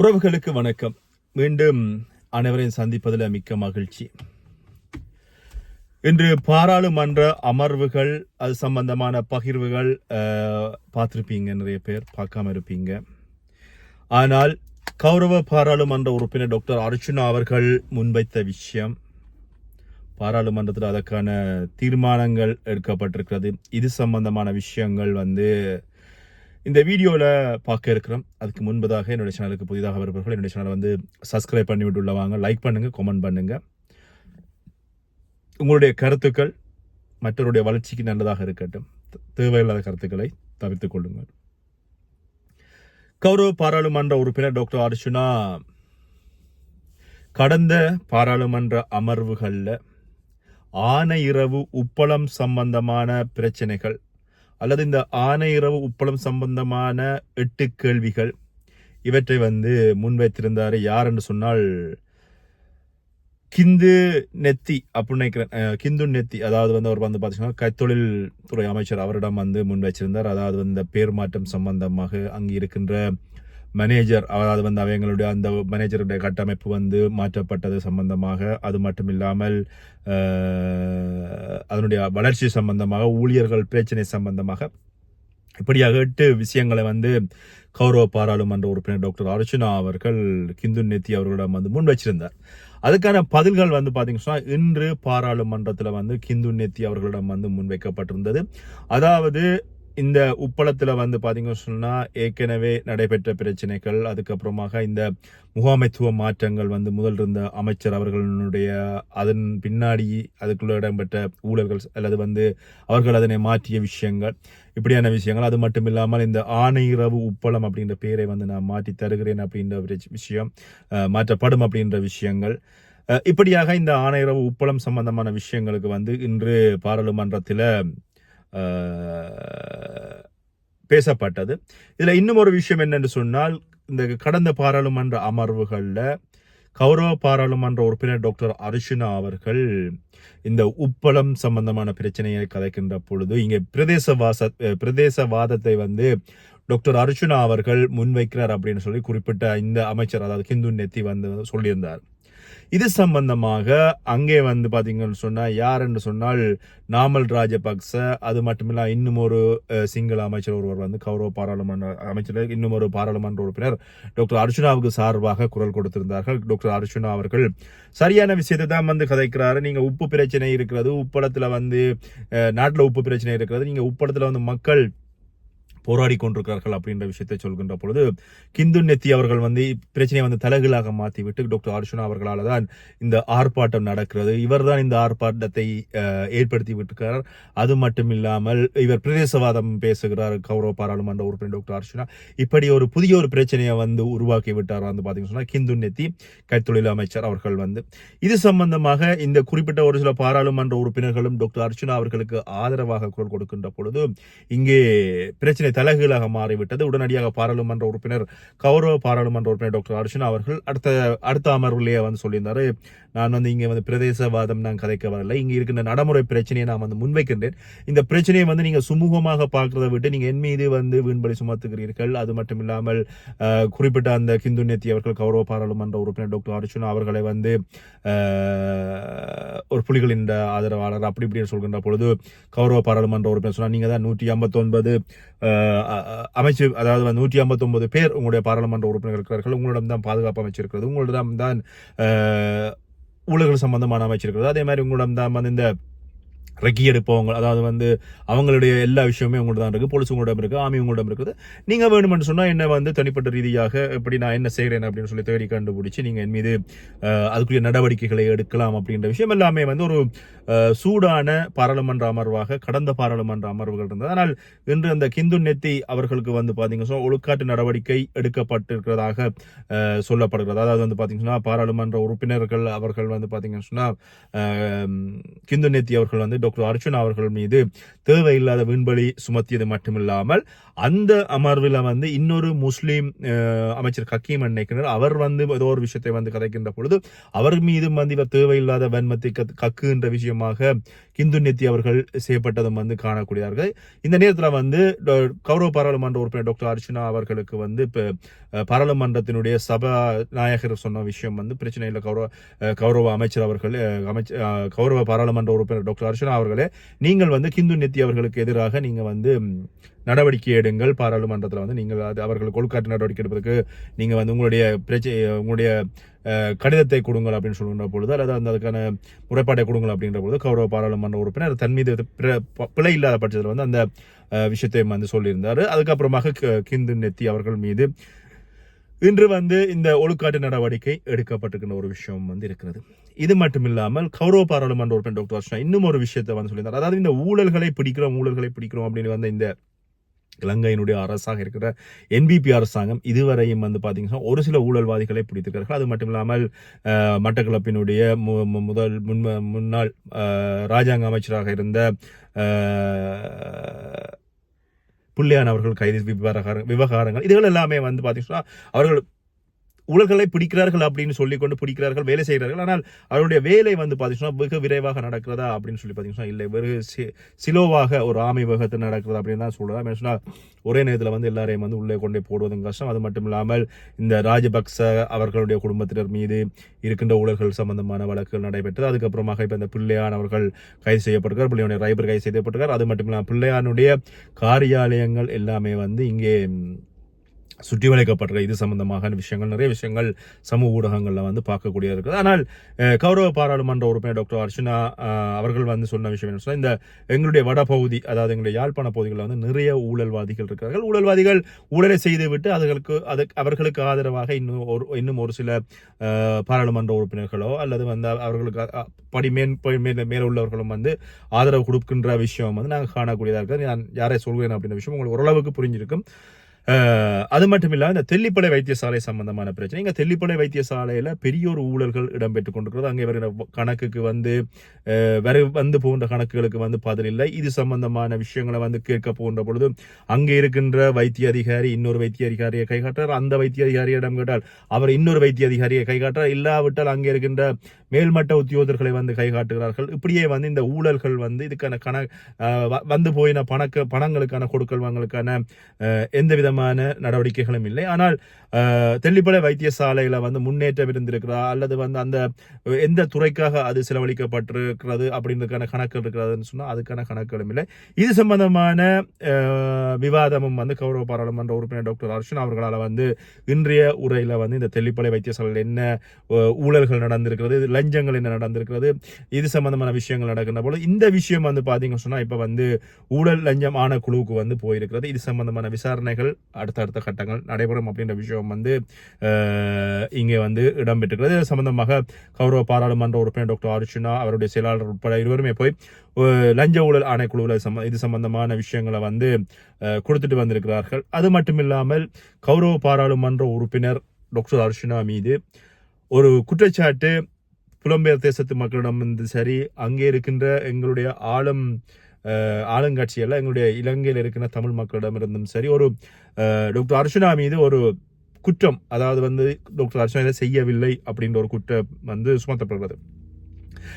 உறவுகளுக்கு வணக்கம். மீண்டும் அனைவரையும் சந்திப்பதில் மிக்க மகிழ்ச்சி. இன்று பாராளுமன்ற அமர்வுகள் அது சம்பந்தமான பகிர்வுகள் பார்த்துருப்பீங்க பார்த்திருப்பீங்க நிறைய பேர் பார்க்காம இருப்பீங்க. ஆனால் கௌரவ பாராளுமன்ற உறுப்பினர் டாக்டர் அர்ச்சுனா அவர்கள் முன்வைத்த விஷயம் பாராளுமன்றத்தில் அதற்கான தீர்மானங்கள் எடுக்கப்பட்டிருக்கிறது. இது சம்பந்தமான விஷயங்கள் வந்து இந்த வீடியோவில் பார்க்க இருக்கிறோம். அதுக்கு முன்பதாக என்னுடைய சேனலுக்கு புதிதாக வருபவர்கள் என்னுடைய சேனலை வந்து சப்ஸ்கிரைப் பண்ணி விட்டு லைக் பண்ணுங்கள் கமெண்ட் பண்ணுங்கள் உங்களுடைய கருத்துக்கள் மற்றவருடைய வளர்ச்சிக்கு நல்லதாக இருக்கட்டும். தேவையில்லாத கருத்துக்களை தவிர்த்துக் கொள்ளுங்கள். கௌரவ பாராளுமன்ற உறுப்பினர் டாக்டர் அர்ச்சுனா கடந்த பாராளுமன்ற அமர்வுகளில் ஆனையிரவு உப்பளம் சம்பந்தமான பிரச்சனைகள் அல்லது இந்த ஆனையிறவு உப்பளம் சம்பந்தமான எட்டு கேள்விகள் இவற்றை வந்து முன்வைத்திருந்தார் யார் என்று சொன்னால் கிந்து நெத்தி அப்படின்னு நினைக்கிறேன். கிந்து நெத்தி அதாவது வந்து அவர் வந்து பார்த்தீங்கன்னா கைத்தொழில் துறை அமைச்சர் அவரிடம் வந்து முன் வச்சிருந்தார் அதாவது வந்து இந்த பேர் மாற்றம் சம்பந்தமாக அங்கே இருக்கின்ற மேனேஜர் அதாவது வந்து அவங்களுடைய அந்த மேனேஜருடைய கட்டமைப்பு வந்து மாற்றப்பட்டது சம்பந்தமாக அது மட்டும் இல்லாமல் அதனுடைய வளர்ச்சி சம்பந்தமாக ஊழியர்கள் பிரச்சனை சம்பந்தமாக இப்படியாக எட்டு விஷயங்களை வந்து கௌரவ பாராளுமன்ற உறுப்பினர் டாக்டர் அர்ஜுனா அவர்கள் கிந்து நெத்தி அவர்களிடம் வந்து முன் வச்சிருந்தார். அதுக்கான பதில்கள் வந்து பாத்தீங்கன்னா இன்று பாராளுமன்றத்தில் வந்து கிந்து நெத்தி அவர்களிடம் வந்து முன்வைக்கப்பட்டிருந்தது அதாவது இந்த உப்பளத்தில் வந்து பார்த்தீங்கன்னு சொன்னால் ஏற்கனவே நடைபெற்ற பிரச்சனைகள் அதுக்கப்புறமாக இந்த முகாமைத்துவ மாற்றங்கள் வந்து முதல் இருந்த அமைச்சர் அவர்களுடைய அதன் பின்னாடி அதுக்குள்ள இடம்பெற்ற ஊழல்கள் அல்லது வந்து அவர்கள் அதனை மாற்றிய விஷயங்கள் இப்படியான விஷயங்கள். அது மட்டும் இல்லாமல் இந்த ஆணையரவு உப்பளம் அப்படின்ற பேரை வந்து நான் மாற்றி தருகிறேன் அப்படின்ற விஷயம் மாற்றப்படும் அப்படின்ற விஷயங்கள். இப்படியாக இந்த ஆணையரவு உப்பளம் சம்பந்தமான விஷயங்களுக்கு வந்து இன்று பாராளுமன்றத்தில் பேசப்பட்டது. இதில் இன்னும் ஒரு விஷயம் என்னென்று சொன்னால் இந்த கடந்த பாராளுமன்ற அமர்வுகளில் கௌரவ பாராளுமன்ற உறுப்பினர் டாக்டர் அர்ஷுனா அவர்கள் இந்த உப்பளம் சம்பந்தமான பிரச்சனையை கதைக்கின்ற பொழுது இங்கே பிரதேசவாச பிரதேசவாதத்தை வந்து டாக்டர் அர்ஷுனா அவர்கள் முன்வைக்கிறார் அப்படின்னு சொல்லி குறிப்பிட்ட இந்த அமைச்சர் அதாவது ஹிந்து நெத்தி வந்து சொல்லியிருந்தார். இது சம்பந்தமாக அங்கே வந்து பார்த்தீங்கன்னு சொன்னால் யார் என்று சொன்னால் நாமல் ராஜபக்ச அது மட்டுமில்ல இன்னும் ஒரு சிங்கள அமைச்சர் ஒருவர் வந்து கௌரவ பாராளுமன்ற அமைச்சர் இன்னும் ஒரு பாராளுமன்ற உறுப்பினர் டாக்டர் அர்ஜுனாவுக்கு சார்பாக குரல் கொடுத்திருந்தார்கள். டாக்டர் அர்ஜுனா அவர்கள் சரியான விஷயத்தை தான் வந்து கதைக்கிறாரு. நீங்கள் உப்பு பிரச்சனை இருக்கிறது உப்படத்தில் வந்து நாட்டில் உப்பு பிரச்சனை இருக்கிறது. நீங்கள் உப்படத்தில் வந்து மக்கள் போராடி கொண்டிருக்கிறார்கள் அப்படின்ற விஷயத்தை சொல்கின்ற பொழுது கிந்து நெத்தி அவர்கள் வந்து பிரச்சனையை வந்து தலைகளாக மாற்றி விட்டு டாக்டர் அர்ஜுனா அவர்களால் தான் இந்த ஆர்ப்பாட்டம் நடக்கிறது. இவர்தான் இந்த ஆர்ப்பாட்டத்தை ஏற்படுத்தி விட்டிருக்கிறார் அது மட்டும் இல்லாமல் இவர் பிரதேசவாதம் பேசுகிறார் கௌரவ பாராளுமன்ற உறுப்பினர் டாக்டர் அர்ஜுனா இப்படி ஒரு புதிய ஒரு பிரச்சனையை வந்து உருவாக்கி விட்டார் வந்து பார்த்தீங்கன்னு சொன்னால் கிந்து நெத்தி கைத்தொழில் அமைச்சர் அவர்கள் வந்து. இது சம்பந்தமாக இந்த குறிப்பிட்ட ஒரு சில பாராளுமன்ற உறுப்பினர்களும் டாக்டர் அர்ஜுனா அவர்களுக்கு ஆதரவாக குரல் கொடுக்கின்ற பொழுது இங்கே பிரச்சனை தலைகீழாக மாறிவிட்டது. உடனடியாக பாராளுமன்ற உறுப்பினர் கௌரவ பாராளுமன்ற உறுப்பினர் டாக்டர் அர்ச்சுனா அவர்கள் அடுத்த அடுத்த அமர்வுலேயே வந்து சொல்லியிருந்தாரு நான் வந்து இங்கே வந்து பிரதேசவாதம் நான் கதைக்க வரல. இங்கே இருக்கின்ற நடைமுறை பிரச்சனையை நான் வந்து முன்வைக்கின்றேன். இந்த பிரச்சனையை வந்து நீங்கள் சுமூகமாக பார்க்கறதை விட்டு நீங்கள் என் மீது வந்து வீண்பலி சுமத்துகிறீர்கள். அது மட்டும் இல்லாமல் குறிப்பிட்ட அந்த கிந்து நேத்தி அவர்கள் கௌரவ பாராளுமன்ற உறுப்பினர் டாக்டர் அர்ச்சுனா அவர்களை வந்து ஒரு புலிகளின் ஆதரவாளர் அப்படி இப்படின்னு சொல்கின்ற பொழுது கௌரவ பாராளுமன்ற உறுப்பினர் சொன்னால் நீங்கள் தான் நூற்றி ஐம்பத்தொன்பது அமைச்சு அதாவது நூற்றி ஐம்பத்தொன்பது பேர் உங்களுடைய பாராளுமன்ற உறுப்பினர்கள் இருக்கிறார்கள். உங்களிடம் தான் பாதுகாப்பு அமைச்சிருக்கிறது. உங்களிடம் தான் ஊழல்கள் சம்பந்தமான அமைச்சிருக்கிறது. அதே மாதிரி உங்களிடம் தான் வந்து இந்த ரெக்கி எடுப்பவங்க அதாவது வந்து அவங்களுடைய எல்லா விஷயமே உங்கள்ட்ட தான் இருக்கு. போலீஸ் உங்களிடம் இருக்கு ஆமி உங்களிடம் இருக்குது. நீங்க வேணும்னு சொன்னா என்ன வந்து தனிப்பட்ட ரீதியாக எப்படி நான் என்ன செய்கிறேன் அப்படின்னு சொல்லி தேடி கண்டுபிடிச்சு நீங்க என் மீது அதுக்குரிய நடவடிக்கைகளை எடுக்கலாம் அப்படின்ற விஷயம் எல்லாமே வந்து ஒரு சூடான பாராளுமன்ற அமர்வாக கடந்த பாராளுமன்ற அமர்வுகள் இருந்தது. ஆனால் இன்று அந்த கிந்து நெத்தி அவர்களுக்கு வந்து பாத்தீங்கன்னா சொன்னால் ஒழுக்காட்டு நடவடிக்கை எடுக்கப்பட்டிருக்கிறதாக சொல்லப்படுகிறது. அதாவது வந்து பாத்தீங்கன்னா பாராளுமன்ற உறுப்பினர்கள் அவர்கள் வந்து பாத்தீங்கன்னா சொன்னால் கிந்து நெத்தி அவர்கள் வந்து டாக்டர் அர்ஜுன் அவர்கள் மீது தேவையில்லாத விண்வெளி சுமத்தியது மட்டுமில்லாமல் அந்த அமர்வில் வந்து இன்னொரு முஸ்லீம் அமைச்சர் ஹக்கீம் நினைக்கிறார் அவர் வந்து ஏதோ ஒரு விஷயத்தை வந்து கதைக்கின்ற பொழுது அவர் மீதும் வந்து இவர் தேவையில்லாத வன்மத்தை கத்- கக்குகின்ற விஷயமாக கிந்து நெத்தி அவர்கள் செய்யப்பட்டதும் வந்து காணக்கூடியார்கள். இந்த நேரத்தில் வந்து கௌரவ பாராளுமன்ற உறுப்பினர் டாக்டர் அர்ச்சனா அவர்களுக்கு வந்து இப்போ பாராளுமன்றத்தினுடைய சபா நாயகர் சொன்ன விஷயம் வந்து பிரச்சனை இல்லை. கௌரவ கௌரவ அமைச்சர் அவர்கள் அமைச்ச கௌரவ பாராளுமன்ற உறுப்பினர் டாக்டர் அர்ச்சனா அவர்களே நீங்கள் வந்து கிந்து நெத்தி அவர்களுக்கு எதிராக நீங்கள் வந்து நடவடிக்கை எடுங்கள். பாராளுமன்றத்தில் வந்து நீங்கள் அது அவர்கள் கொள்காட்டு நடவடிக்கை எடுப்பதற்கு நீங்கள் வந்து உங்களுடைய பிரச்சனை உங்களுடைய கடிதத்தை கொடுங்கள் அப்படின்னு சொல்லுகின்ற பொழுது அல்லது அந்த அதுக்கான முறைப்பாட்டை கொடுங்கள் அப்படின்ற பொழுது கௌரவ பாராளுமன்ற உறுப்பினர் தன் மீது பிற- ப- பிழை இல்லாத பட்சத்தில் வந்து அந்த விஷயத்தையும் வந்து சொல்லியிருந்தாரு. அதுக்கப்புறமாக கிந்து நெத்தி அவர்கள் மீது இன்று வந்து இந்த ஒழுக்காட்டு நடவடிக்கை எடுக்கப்பட்டிருக்கின்ற ஒரு விஷயம் வந்து இருக்கிறது. இது மட்டும் இல்லாமல் கௌரவ பாராளுமன்ற உறுப்பினர் டாக்டர் அர்ச்சனா இன்னும் ஒரு விஷயத்தை வந்து சொல்லியிருந்தார். அதாவது இந்த ஊழல்களை பிடிக்கிறோம் ஊழல்களை பிடிக்கிறோம் அப்படின்னு வந்து இந்த இலங்கையினுடைய அரசாக இருக்கிற என்பிபி அரசாங்கம் இதுவரையும் வந்து பார்த்தீங்கன்னா ஒரு சில ஊழல்வாதிகளை பிடித்திருக்கிறார்கள். அது மட்டும் இல்லாமல் மட்டக்களப்பினுடைய மு- மு- முதல் முன் முன்னாள் ராஜாங்க அமைச்சராக இருந்த புள்ளியான புள்ளியான் அவர்கள் கைது விவகார விவகாரங்கள் இதுகள் எல்லாமே வந்து பார்த்தீங்கன்னா அவர்கள் ஊழல்களை பிடிக்கிறார்கள் அப்படின்னு சொல்லிக்கொண்டு பிடிக்கிறார்கள் வேலை செய்கிறார்கள். ஆனால் அவருடைய வேலை வந்து பார்த்தீங்கன்னா வெகு விரைவாக நடக்கிறதா அப்படின்னு சொல்லி பார்த்தீங்கன்னா இல்லை. வெறு சி- சிலோவாக ஒரு ஆமை வேகத்தில் நடக்கிறதா அப்படின்னு தான் சொல்லலாம். சொன்னால் ஒரே நேரத்தில் வந்து எல்லாரையும் வந்து உள்ளே கொண்டே போடுவதும் கஷ்டம். அது மட்டும் இல்லாமல் இந்த ராஜபக்ச அவர்களுடைய குடும்பத்தினர் மீது இருக்கின்ற ஊழல்கள் சம்பந்தமான வழக்குகள் நடைபெற்றது. அதுக்கப்புறமாக இப்போ இந்த பிள்ளையான் அவர்கள் கைது செய்யப்பட்டிருக்கார். பிள்ளையுடைய ரைபர் கைது செய்யப்பட்டிருக்கார். அது மட்டும் இல்லாமல் பிள்ளையானுடைய காரியாலயங்கள் எல்லாமே வந்து இங்கே சுற்றி வளைக்கப்படுற இது சம்பந்தமான விஷயங்கள் நிறைய விஷயங்கள் சமூக ஊடகங்களில் வந்து பார்க்கக்கூடிய இருக்குது. ஆனால் கௌரவ பாராளுமன்ற உறுப்பினர் டாக்டர் அர்ச்சனா அவர்கள் வந்து சொன்ன விஷயம் என்ன சொன்னால் இந்த எங்களுடைய வடபகுதி அதாவது எங்களுடைய யாழ்ப்பாண பகுதிகளில் வந்து நிறைய ஊழல்வாதிகள் இருக்கிறார்கள். ஊழல்வாதிகள் ஊழலை செய்துவிட்டு அதுகளுக்கு அது அவர்களுக்கு ஆதரவாக இன்னும் ஒரு இன்னும் ஒரு சில பாராளுமன்ற உறுப்பினர்களோ அல்லது வந்து அவர்களுக்கு படி மேன் மேல் மேல மேல உள்ளவர்களும் வந்து ஆதரவு கொடுக்கின்ற விஷயம் வந்து நாங்கள் காணக்கூடியதாக இருக்கிறது. நான் யாரை சொல்கிறேன் அப்படின்ற விஷயம் உங்களுக்கு ஓரளவுக்கு புரிஞ்சிருக்கும். அது மட்டும் இல்லாமல் இந்த தெல்லிப்பளை வைத்தியசாலை சம்பந்தமான பிரச்சனை. இங்கே தெல்லிப்பளை வைத்தியசாலையில் பெரிய ஒரு ஊழல்கள் இடம்பெற்றுக் கொண்டிருக்கிறது அங்கே வருகிற கணக்குக்கு வந்து அஹ், வர வந்து போகின்ற கணக்குகளுக்கு வந்து பதில் இல்லை. இது சம்பந்தமான விஷயங்களை வந்து கேட்க போகின்ற பொழுது அங்கே இருக்கின்ற வைத்திய அதிகாரி இன்னொரு வைத்திய அதிகாரியை கைகாட்டுறார். அந்த வைத்திய அதிகாரியிடம் கேட்டால் அவர் இன்னொரு வைத்திய அதிகாரியை கைகாட்டுறார். இல்லாவிட்டால் அங்கே இருக்கின்ற மேல்மட்ட உத்தியோகர்களை வந்து கை காட்டுகிறார்கள் இப்படியே வந்து இந்த ஊழல்கள் வந்து இதுக்கான கண வ- வந்து போயின பணக்க பணங்களுக்கான கொடுக்கல் வாங்கலுக்கான எந்த விதமான நடவடிக்கைகளும் இல்லை. ஆனால் தெல்லிப்பளை வைத்தியசாலையில் வந்து முன்னேற்றம் இருந்திருக்கிறதா? அல்லது வந்து அந்த எந்த துறைக்காக அது செலவழிக்கப்பட்டிருக்கிறது அப்படின்றதுக்கான கணக்கு இருக்கிறதுன்னு சொன்னால் அதுக்கான கணக்குகளும் இல்லை. இது சம்பந்தமான விவாதமும் வந்து கௌரவ பாராளுமன்ற உறுப்பினர் டாக்டர் அர்ஷன் அவர்களால் வந்து இன்றைய உரையில் வந்து இந்த தெல்லிப்பளை வைத்தியசாலையில் என்ன ஊழல்கள் நடந்திருக்கிறது லஞ்சங்கள் என்ன நடந்திருக்கிறது இது சம்பந்தமான விஷயங்கள் நடக்கின்ற போல இந்த விஷயம் வந்து பாத்தீங்க சொன்னால் இப்போ வந்து ஊழல் லஞ்சம் ஆன குழுவுக்கு வந்து போயிருக்கிறது. இது சம்பந்தமான விசாரணைகள் அடுத்தடுத்த கட்டங்கள் நடைபெறும் அப்படின்ற விஷயம் வந்து இங்கே வந்து இடம்பெற்றிருக்கிறது. இது சம்பந்தமாக கௌரவ பாராளுமன்ற உறுப்பினர் டாக்டர் அர்ச்சுனா அவருடைய செயலாளர் உட்பட இருவருமே போய் லஞ்ச ஊழல் ஆணைக்குழுவில் சம்ம இது சம்பந்தமான விஷயங்களை வந்து கொடுத்துட்டு வந்திருக்கிறார்கள். அது மட்டும் இல்லாமல் கௌரவ பாராளுமன்ற உறுப்பினர் டாக்டர் அர்ஷனா மீது ஒரு குற்றச்சாட்டு புலம்பெயர் தேசத்து மக்களிடம் வந்து சரி அங்கே இருக்கின்ற எங்களுடைய ஆளும் அஹ், எங்களுடைய இலங்கையில் இருக்கிற தமிழ் மக்களிடமிருந்தும் சரி ஒரு டாக்டர் அர்ச்சனா மீது ஒரு குற்றம் அதாவது வந்து டாக்டர் அர்ச்சனா இதை செய்யவில்லை அப்படின்ற ஒரு குற்றம் வந்து சுமத்தப்படுகிறது.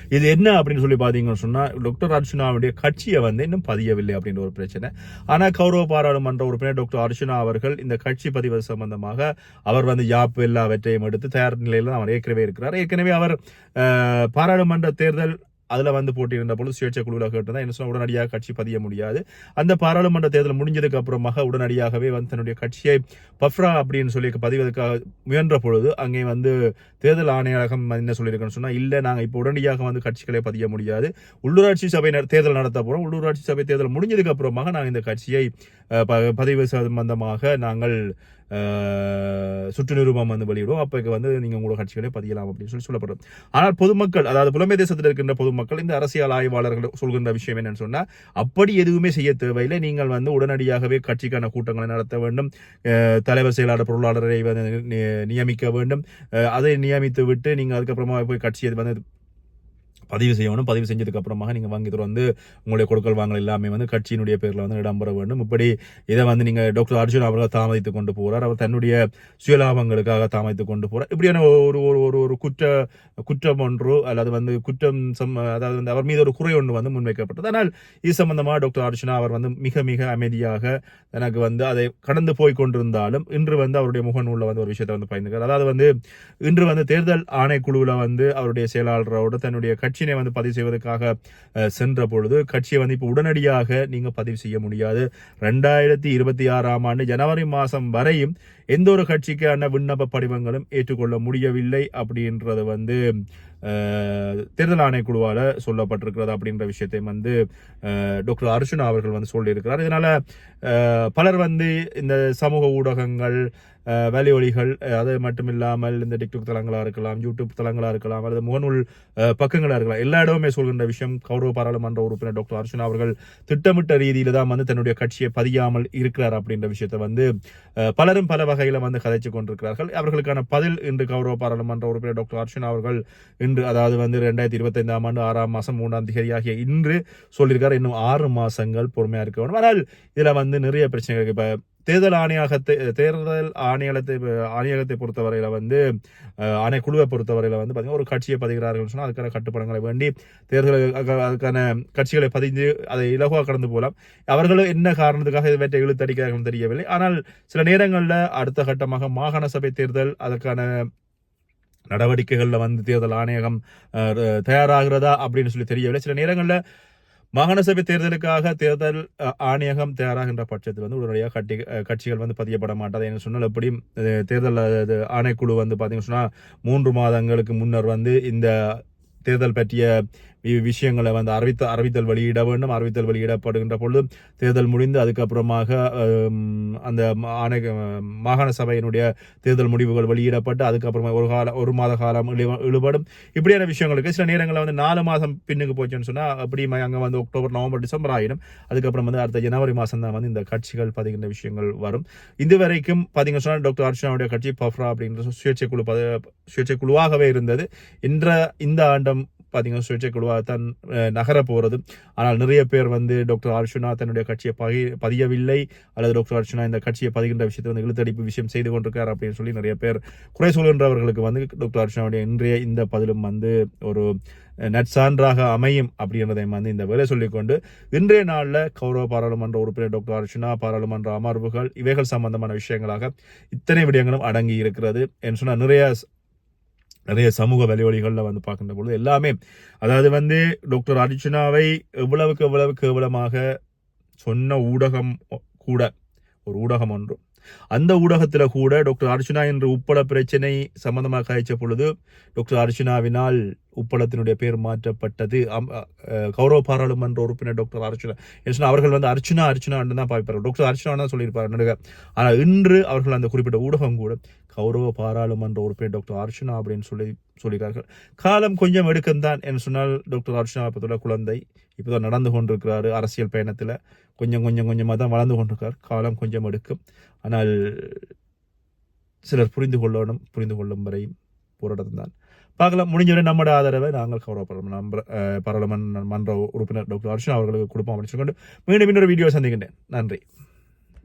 இது என்ன அப்படின்னு சொல்லி பார்த்தீங்கன்னு சொன்னால் டாக்டர் அர்ச்சனாவுடைய கட்சியை வந்து இன்னும் பதியவில்லை அப்படின்ற ஒரு பிரச்சனை. ஆனால் கௌரவ பாராளுமன்ற உறுப்பினர் டாக்டர் அர்ஜுனா அவர்கள் இந்த கட்சி பதிவு சம்பந்தமாக அவர் வந்து யாப் எல்லாவற்றையும் எடுத்து தயார் நிலையில அவர் ஏற்கனவே இருக்கிறார். ஏற்கனவே அவர் பாராளுமன்ற தேர்தல் அதில் வந்து போட்டியிருந்த பொழுது சுயேட்சை குழுவில் கேட்டிருந்தா என்ன சொன்னால் உடனடியாக கட்சி பதிய முடியாது. அந்த பாராளுமன்ற தேர்தல் முடிஞ்சதுக்கு அப்புறமாக உடனடியாகவே வந்து தன்னுடைய கட்சியை பஃப்ரா அப்படின்னு சொல்லி பதிவதற்காக முயன்ற பொழுது அங்கே வந்து தேர்தல் ஆணையரகம் என்ன சொல்லியிருக்கேன்னு சொன்னால் இல்லை நாங்கள் இப்போ உடனடியாக வந்து கட்சிகளை பதிய முடியாது. உள்ளூராட்சி சபை நட- தேர்தல் நடத்த போகிறோம் உள்ளூராட்சி சபை தேர்தல் முடிஞ்சதுக்கு அப்புறமாக நாங்கள் இந்த கட்சியை பதிவு சம்பந்தமாக நாங்கள் சுற்று நிரூபம் வந்து வெளியிடுவோம். அப்போ வந்து நீங்கள் உங்களோட கட்சிகளை பதியலாம் அப்படின்னு சொல்லி சொல்லப்படும் ஆனால் பொதுமக்கள் அதாவது புலமை தேசத்தில் இருக்கின்ற பொதுமக்கள் மக்கள் இந்த அரசியல் ஆய்வாளர்கள் சொல்கின்ற விஷயம் என்னன்னு சொன்னா அப்படி எதுவுமே செய்ய தேவையில்லை. நீங்கள் வந்து உடனடியாகவே கட்சிக்கான கூட்டங்களை நடத்த வேண்டும். அஹ், தலைவர் செயலாளர் பொருளாளரை வந்து நியமிக்க வேண்டும். அஹ், அதை நியமித்து விட்டு நீங்கள் அதுக்கப்புறமா போய் கட்சியை வந்து பதிவு செய்யணும். பதிவு செஞ்சதுக்கு அப்புறமாக நீங்கள் வங்கி வந்து உங்களுடைய கொடுக்கல் வாங்கல் எல்லாமே வந்து கட்சியினுடைய பேரில் வந்து இடம்பெற வேண்டும். இப்படி இதை வந்து நீங்கள் டாக்டர் அர்ஜுன் அவர்கள் தாமதித்து கொண்டு போகிறார் அவர் தன்னுடைய சுயலாபங்களுக்காக தாமதித்து கொண்டு போகிறார் இப்படியான ஒரு ஒரு ஒரு ஒரு குற்ற குற்றம் ஒன்று அல்லது வந்து குற்றம் சம் அதாவது வந்து அவர் மீது ஒரு குறை ஒன்று வந்து முன்வைக்கப்பட்டது. ஆனால் இது சம்பந்தமாக டாக்டர் அர்ஜுனா அவர் வந்து மிக மிக அமைதியாக எனக்கு வந்து அதை கடந்து போய் கொண்டிருந்தாலும் இன்று வந்து அவருடைய முகநூலில் வந்து ஒரு விஷயத்தை வந்து பயந்துக்கிறார் அதாவது வந்து இன்று வந்து தேர்தல் ஆணைக்குழுவில் வந்து அவருடைய செயலாளரோடு தன்னுடைய கட்சி கட்சியினை வந்து பதிவு செய்வதற்காக அஹ், சென்ற பொழுது கட்சியை வந்து இப்போ உடனடியாக நீங்கள் பதிவு செய்ய முடியாது. ரெண்டாயிரத்தி இருபத்தி ஆறாம் ஆண்டு ஜனவரி மாதம் வரையும் எந்த ஒரு கட்சிக்கான விண்ணப்ப படிவங்களும் ஏற்றுக்கொள்ள முடியவில்லை அப்படின்றது வந்து தேர்தல் ஆணைக்குழுவால் சொல்லப்பட்டிருக்கிறது அப்படின்ற விஷயத்தையும் வந்து டாக்டர் அர்ஜுனா அவர்கள் வந்து சொல்லியிருக்கிறார். இதனால் பலர் வந்து இந்த சமூக ஊடகங்கள் அஹ், வலையொலிகள் அது மட்டும் இல்லாமல் இந்த டிக்டாக் தளங்களாக இருக்கலாம் யூடியூப் தளங்களாக இருக்கலாம் அல்லது முகநூல் பக்கங்களாக இருக்கலாம் எல்லா இடமுமே சொல்கின்ற விஷயம் கௌரவ பாராளுமன்ற உறுப்பினர் டாக்டர் அர்ஜுனா அவர்கள் திட்டமிட்ட ரீதியில் தான் வந்து தன்னுடைய கட்சியை பதியாமல் இருக்கிறார் அப்படின்ற விஷயத்தை வந்து பலரும் பல வகையில் வந்து கதைச்சு கொண்டிருக்கிறார்கள். அவர்களுக்கான பதில் இன்று கௌரவ பாராளுமன்ற உறுப்பினர் டாக்டர் அர்ஜுனா அவர்கள் இன்று அதாவது வந்து ரெண்டாயிரத்தி இருபத்தைந்தாம் ஆண்டு ஆறாம் மாதம் மூன்றாம் தேதி ஆகிய இன்று சொல்லியிருக்காரு. இன்னும் ஆறு மாதங்கள் பொறுமையாக இருக்க வேண்டும். ஆனால் இதில் வந்து நிறைய பிரச்சனைகள் இப்போ தேர்தல் ஆணையகத்தை தேர்தல் ஆணையத்தை ஆணையகத்தை பொறுத்தவரையில் வந்து அஹ், ஆணைக்குழுவை பொறுத்தவரையில் வந்து பார்த்திங்கன்னா ஒரு கட்சியை பதிகிறார்கள் சொன்னால் அதுக்கான கட்டுப்படங்களை வேண்டி தேர்தல் அதுக்கான கட்சிகளை பதிந்து அதை இலகுவாக கடந்து போகலாம். அவர்களும் என்ன காரணத்துக்காக இவற்றை இழுத்தடிக்கிறார்கள் தெரியவில்லை. ஆனால் சில நேரங்களில் அடுத்த கட்டமாக மாகாண சபை தேர்தல் அதற்கான நடவடிக்கைகளில் வந்து தேர்தல் ஆணையகம் தயாராகிறதா அப்படின்னு சொல்லி தெரியவில்லை. சில நேரங்களில் மாகாண சபை தேர்தலுக்காக தேர்தல் ஆணையகம் தயாராகின்ற பட்சத்தில் வந்து உடனடியாக கட்டி கட்சிகள் வந்து பதியப்பட மாட்டாது. என்று சொன்னால் எப்படி? தேர்தல் இது ஆணைக்குழு வந்து பார்த்தீங்கன்னு சொன்னால் மூன்று மாதங்களுக்கு முன்னர் வந்து இந்த தேர்தல் பற்றிய விஷயங்களை வந்து அறிவித்த அறிவித்தல் வெளியிட வேண்டும் அறிவித்தல் வெளியிடப்படுகின்ற பொழுது தேர்தல் முடிந்து அதுக்கப்புறமாக அந்த ஆணை மாகாண சபையினுடைய தேர்தல் முடிவுகள் வெளியிடப்பட்டு அதுக்கப்புறமா ஒரு கால ஒரு மாத காலம் இழுபடும் இப்படியான விஷயங்களுக்கு சில நேரங்களில் வந்து நாலு மாதம் பின்னுக்கு போச்சுன்னு சொன்னால் அப்படி அங்கே வந்து அக்டோபர் நவம்பர் டிசம்பர் ஆயிடும் அதுக்கப்புறம் வந்து அடுத்த ஜனவரி மாதம் தான் வந்து இந்த கட்சிகள் பதிகின்ற விஷயங்கள் வரும் இதுவரைக்கும் பார்த்தீங்கன்னு சொன்னால் டாக்டர் அர்ச்சனாவுடைய கட்சி பஃப்ரா அப்படின்ற சுயேட்சை குழு பத சுயேட்சை குழுவாகவே இருந்தது இன்ற இந்த ஆண்டம் பார்த்தீங்கன்னா சுயேட்சை குழுவாக தான் நகர போகிறது ஆனால் நிறைய பேர் வந்து டாக்டர் அர்ச்சுனா தன்னுடைய கட்சியை பகி பதியவில்லை அல்லது டாக்டர் அர்ச்சுனா இந்த கட்சியை பதிகின்ற விஷயத்தை வந்து இழுத்தடிப்பு விஷயம் செய்து கொண்டிருக்கார் அப்படின்னு சொல்லி நிறைய பேர் குறை சொல்கின்றவர்களுக்கு வந்து டாக்டர் அர்ச்சுனாவுடைய இன்றைய இந்த பதிலும் வந்து ஒரு நற்சான்றாக அமையும் அப்படின்றதை வந்து இந்த வேலை சொல்லிக்கொண்டு இன்றைய நாளில் கௌரவ பாராளுமன்ற உறுப்பினர் டாக்டர் அர்ஷுனா பாராளுமன்ற அமர்வுகள் இவைகள் சம்பந்தமான விஷயங்களாக இத்தனை விடயங்களும் அடங்கி இருக்கிறது என்று சொன்னால் நிறைய நிறைய சமூக வலைவலிகளில் வந்து பார்க்கின்ற பொழுது எல்லாமே அதாவது வந்து டாக்டர் அர்ஜுனாவை எவ்வளவுக்கு எவ்வளவு கேவலமாக சொன்ன ஊடகம் கூட ஒரு ஊடகம் ஒன்றும் அந்த ஊடகத்தில் கூட டாக்டர் அர்ச்சுனா என்று உப்பள பிரச்சனை சம்பந்தமாக கழிச்ச பொழுது டாக்டர் அர்ச்சுனாவினால் உப்பளத்தினுடைய பேர் மாற்றப்பட்டது. கௌரவ பாராளுமன்ற உறுப்பினர் டாக்டர் அர்ச்சுனா என்று அவர்கள் வந்து அர்ச்சுனா அர்ச்சுனா தான் பார்ப்பார்கள். டாக்டர் அர்ச்சுனா தான் சொல்லியிருப்பார் நடுக. ஆனால் இன்று அவர்கள் அந்த குறிப்பிட்ட ஊடகம் கூட கௌரவ பாராளுமன்ற உறுப்பினர் டாக்டர் அர்ச்சனா அப்படின்னு சொல்லி சொல்லியிருக்கார்கள். காலம் கொஞ்சம் எடுக்கும் தான் என்று சொன்னால் டாக்டர் அர்ச்சனா இப்போதுள்ள குழந்தை இப்போதான் நடந்து கொண்டிருக்கிறார் அரசியல் பயணத்தில். கொஞ்சம் கொஞ்சம் கொஞ்சமாக தான் வளர்ந்து கொண்டிருக்கார். காலம் கொஞ்சம் எடுக்கும். ஆனால் சிலர் புரிந்து கொள்ளணும் புரிந்து கொள்ளும் வரையும் போராட்டம் தான். பார்க்கலாம். முடிஞ்சவரை நம்மட ஆதரவை நாங்கள் கௌரவ நம்ப பாராளுமன்ற மன்ற உறுப்பினர் டாக்டர் அர்ச்சனா அவர்களுக்கு கொடுப்போம் அப்படின்னு சொல்லிக்கொண்டு மீண்டும் இன்னொரு வீடியோ சந்திக்கின்றேன். நன்றி.